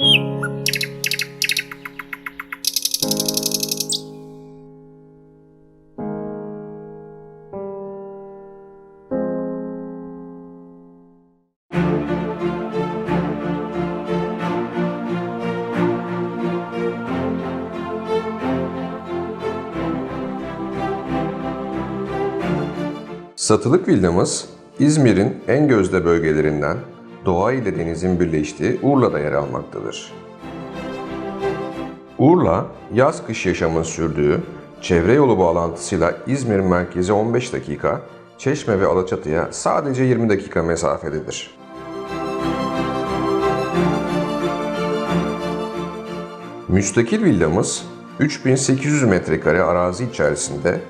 Satılık villamız İzmir'in en gözde bölgelerinden doğa ile denizin birleştiği Urla'da yer almaktadır. Urla, yaz kış yaşamın sürdüğü, çevre yolu bağlantısıyla İzmir merkezi 15 dakika, Çeşme ve Alaçatı'ya sadece 20 dakika mesafededir. Müstakil villamız 3800 metrekare arazi içerisinde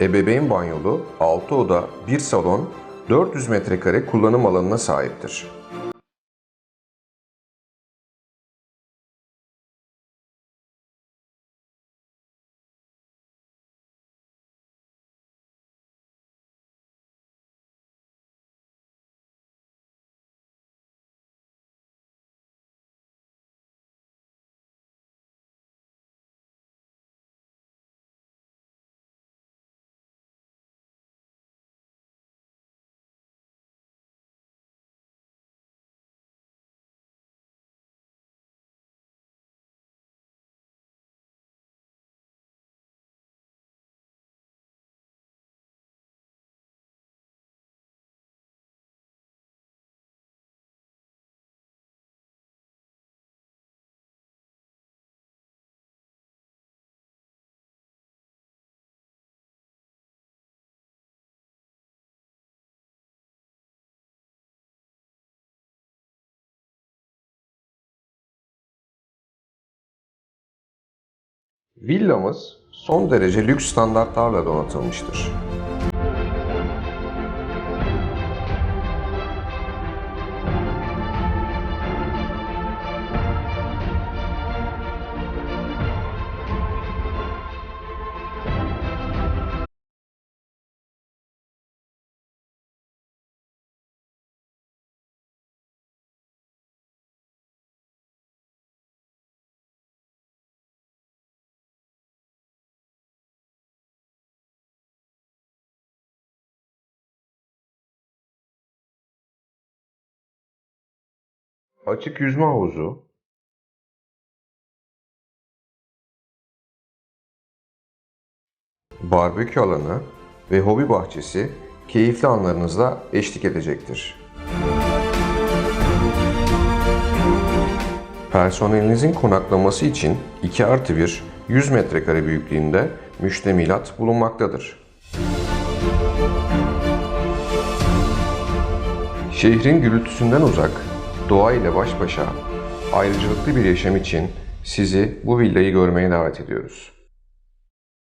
ebeveyn banyolu, 6 oda, 1 salon, 400 metrekare kullanım alanına sahiptir. Villamız son derece lüks standartlarla donatılmıştır. Açık yüzme havuzu, barbekü alanı ve hobi bahçesi keyifli anlarınızla eşlik edecektir. Personelinizin konaklaması için 2 artı 1 100 metrekare büyüklüğünde müştemilat bulunmaktadır. Şehrin gürültüsünden uzak, doğa ile baş başa, ayrıcalıklı bir yaşam için sizi bu villayı görmeye davet ediyoruz.